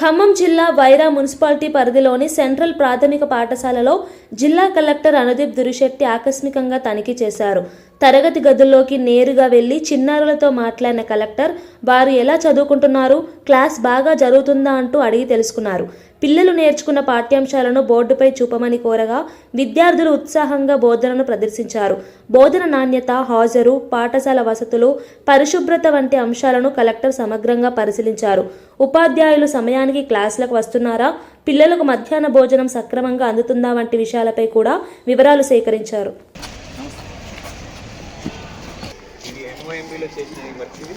ఖమ్మం జిల్లా వైరా మున్సిపాలిటీ పరిధిలోని సెంట్రల్ ప్రాథమిక పాఠశాలలో జిల్లా కలెక్టర్ అనుదీప్ దురిశెట్టి ఆకస్మికంగా తనిఖీ చేశారు. తరగతి గదుల్లోకి నేరుగా వెళ్ళి చిన్నారులతో మాట్లాడిన కలెక్టర్ వారు ఎలా చదువుకుంటున్నారు? క్లాస్ బాగా జరుగుతుందా? అంటూ అడిగి తెలుసుకున్నారు. పిల్లలు నేర్చుకున్న పాఠ్యాంశాలను బోర్డుపై చూపమని కోరగా విద్యార్థులు ఉత్సాహంగా బోధనను ప్రదర్శించారు. బోధన నాణ్యత హాజరు పాఠశాల వసతులు పరిశుభ్రత వంటి అంశాలను కలెక్టర్ సమగ్రంగా పరిశీలించారు. ఉపాధ్యాయులు సమయానికి క్లాసులకు వస్తున్నారా? పిల్లలకు మధ్యాహ్న భోజనం సక్రమంగా అందుతుందా? వంటి విషయాలపై కూడా వివరాలు సేకరించారు. ఇది ఎంఓఎంబీలో చేసిన ఈ వర్క్ ఇది.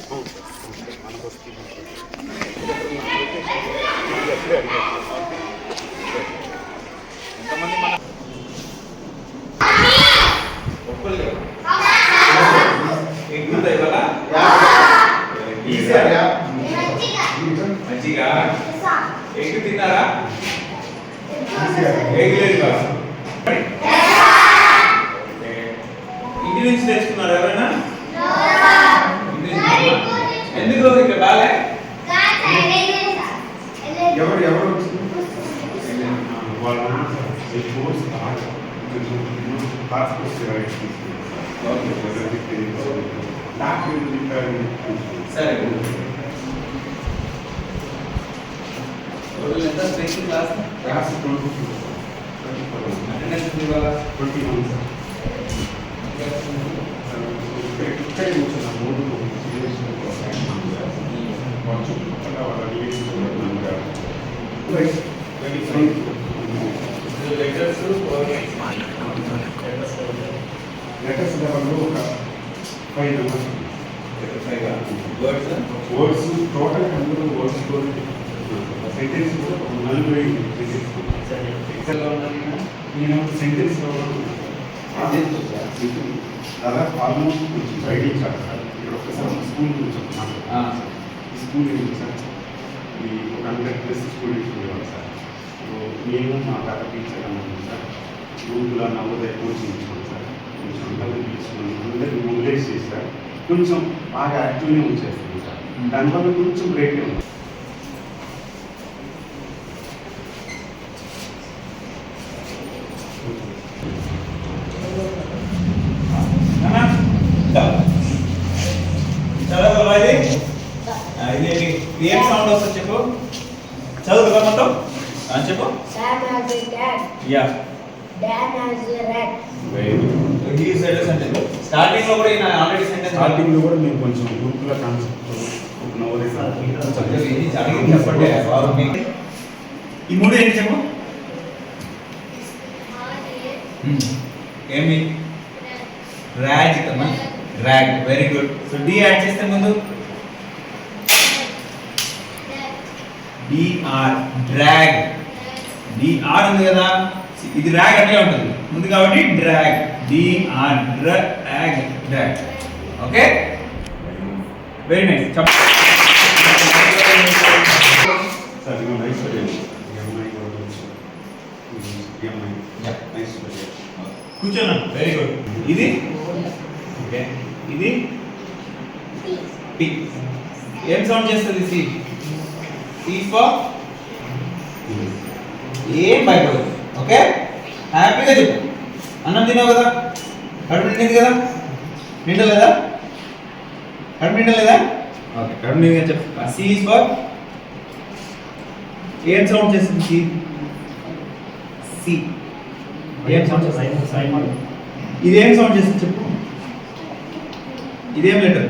ఎంతమంది మన ఒక్కళ్ళు ఎగ్గుతా ఇవాళ మంచిగా. తిన్నారా? ఎగ్ లేదు. ఇంటి నుంచి తెచ్చుకున్నారు ఎవరైనా? depois paga, porque não passa por ser mais difícil. Mas é diferente. Dá aquilo de carinho. Sério? Olha, tá bem que passa. Passa por um Pergunta na mão do convite, isso não consegue mandar. Pode, pode, pode, pode, pode, pode, pode, pode, pode, pode, pode, letters letters లెవెల్లో ఒక five numbers words words total అందులో words sentence కూడా ఒక నలభై sentence excel నేను sentence దాదాపు almost కొంచెం బయట ఇచ్చారు సార్ ఇక్కడ ఒకసారి స్కూల్ నుంచి ఒక ఈ స్కూల్ ఏంటి సార్ ఈ ఒక హండ్రెడ్ ప్లస్ స్టూడెంట్స్ ఉండేవాళ్ళు సార్ సో నేను మా తాత టీచర్ అన్నాను సార్. గురుకుల నవోదయ కోచింగ్ సార్. కొంచెం అందరినీ తీసుకుని అందరినీ చేసి సార్. కొంచెం బాగా యాక్టివ్గా ఉంచేస్తాను సార్. దానివల్ల కొంచెం రేట్ ఉంది ఇది? ఇది ఏం సౌండ్ వస్తుంది చెప్పు? చదువుగా మొత్తం? చెప్పు. Sam has a cat. Yeah స్టార్టింగ్లో కూడా ఆల్రెడీ సెంటెన్స్ స్టార్టింగ్లో కూడా మేము కొంచెం కాన్సెప్ట్ చెప్పండి బాబు మీకు. ఈ మూడు ఏంటి చెప్పు? ఏమి? Rag కమ్మా rag very good so D add చేస్తే ముందు డిఆర్ డ్రాగ్. డిఆర్ ఉంది కదా? ఇది ర్యాగ్ అట్లే ఉంటుంది. ఉంది కాబట్టి drag. DR drag drag. Okay? Very nice కూర్చోనా very good ఇది ఓకే. ఇది? పి ఏం సౌండ్ చేస్తుంది సి సి ఫర్ ఏం భయపడదు ఓకే హ్యాపీగా చెప్పు. అన్నం తిన్నావు కదా? కడుపు నిండింది కదా? నిండలేదా? కడుపు నిండలేదా? ఓకే కడుపు నిండింది చెప్పు. సి ఇస్ ఫర్ ఏం సౌండ్ చేస్తుంది సి సి ఏం సౌండ్ చేస్తుంది ఇదేం సౌండ్ చేస్తుంది చెప్పు. ఇదేం లెటర్